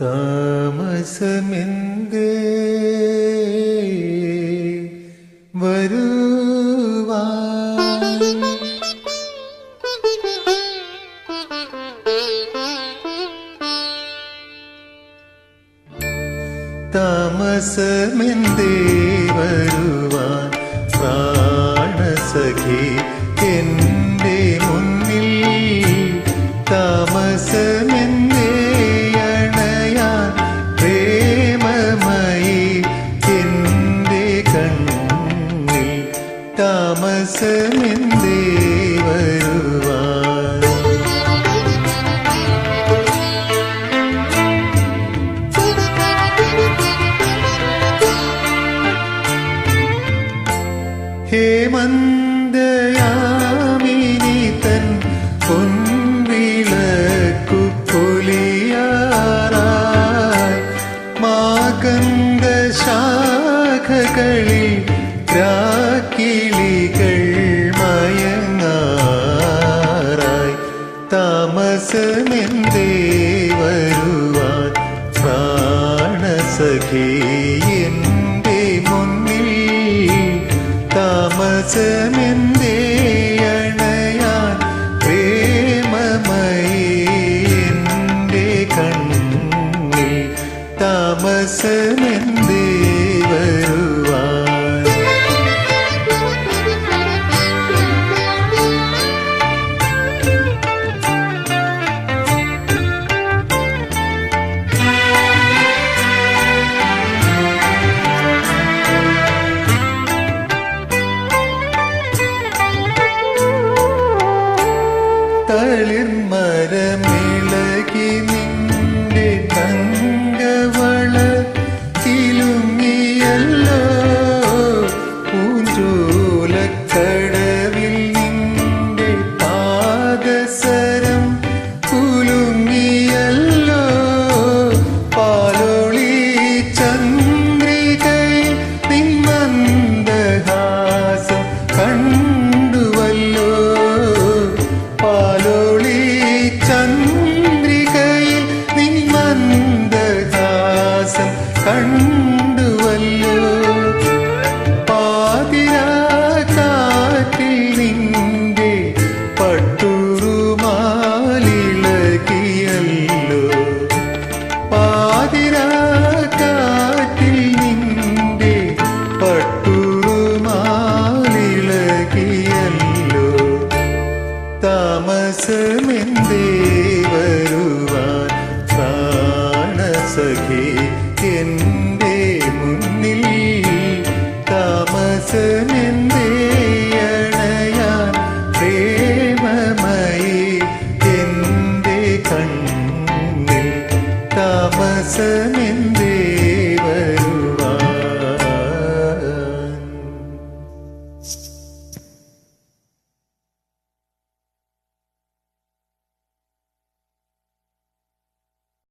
താമസമെന്തേ? വരുവാൻ താമസമെന്തേ വരുവാൻ പ്രാണസഖി എന്റെ മുന്നിൽ താമസമെന്തേ താമസമെന്തേ വരുവാൻ? ഹേമന്തയാമിനി തൻ പൊൻവിളക്കു പൊലിയാറായി മാകന്ത ശാഖകളിൽ രാക്കിളികൾ മയങ്ങാറായി. താമസമെന്തേ വരുവാൻ? പ്രാണസഖി എന്റെ മുന്നിൽ താമസമെന്തേ അണയാൻ? പ്രേമമയി എന്റെ കണ്ണിൽ താമസമെന്തേ താമസമെന്തേ വരുവാൻ പ്രാണസഖേ എന്റെ മുന്നിൽ താമസമെന്തേ അണയാൻ പ്രേമമായി എന്റെ കണ്ണിൽ താമസമെന്തേ